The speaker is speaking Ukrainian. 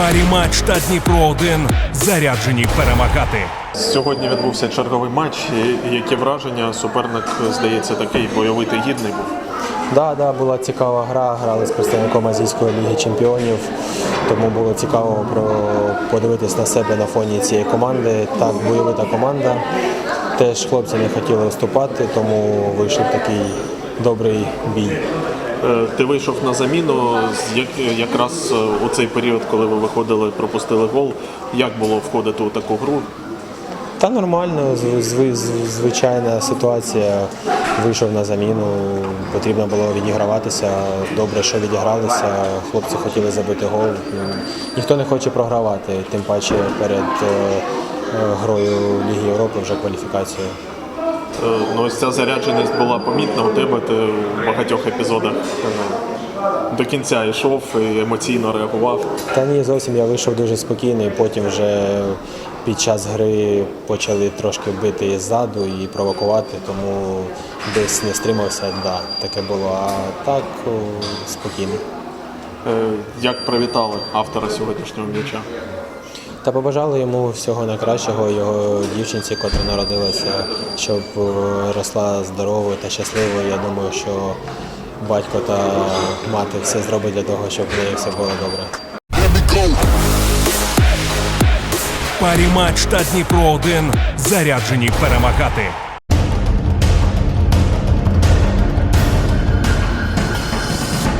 Парі матч та Дніпро 1 заряджені перемагати. Сьогодні відбувся черговий матч. І Які враження? Суперник, здається, такий бойовий гідний був. Да, да, була цікава гра, грали з представником Азійської ліги чемпіонів, тому було цікаво про подивитись на себе на фоні цієї команди. Так, бойовита команда. Теж хлопці не хотіли виступати, тому вийшов такий добрий бій. Е, Ти вийшов на заміну якраз е, у цей період, коли ви виходили, пропустили гол. Як було входити у таку гру? Та нормально, зв- зв- зв- звичайна ситуація. Вийшов на заміну, потрібно було відіграватися. Добре, що відігралися. Хлопці хотіли забити гол. Ніхто не хоче програвати, тим паче перед е, грою Ліги Європи вже кваліфікацією. Е, Ну, ось ця зарядженість була помітна у тебе. Ти в багатьох епізодах е, до кінця йшов і емоційно реагував. Та ні, зовсім я вийшов дуже спокійно, і потім вже під час гри почали трошки бити ззаду і провокувати, тому десь не стримався, да, таке було. А так спокійно. Е, Як привітали автора сьогоднішнього м'яча? Та побажали йому всього найкращого, його дівчинці, котра народилася, щоб е, росла здоровою та щасливою. Я думаю, що батько та мати все зробить для того, щоб в неї все було добре. Парі матч та Дніпро 1 заряджені перемагати.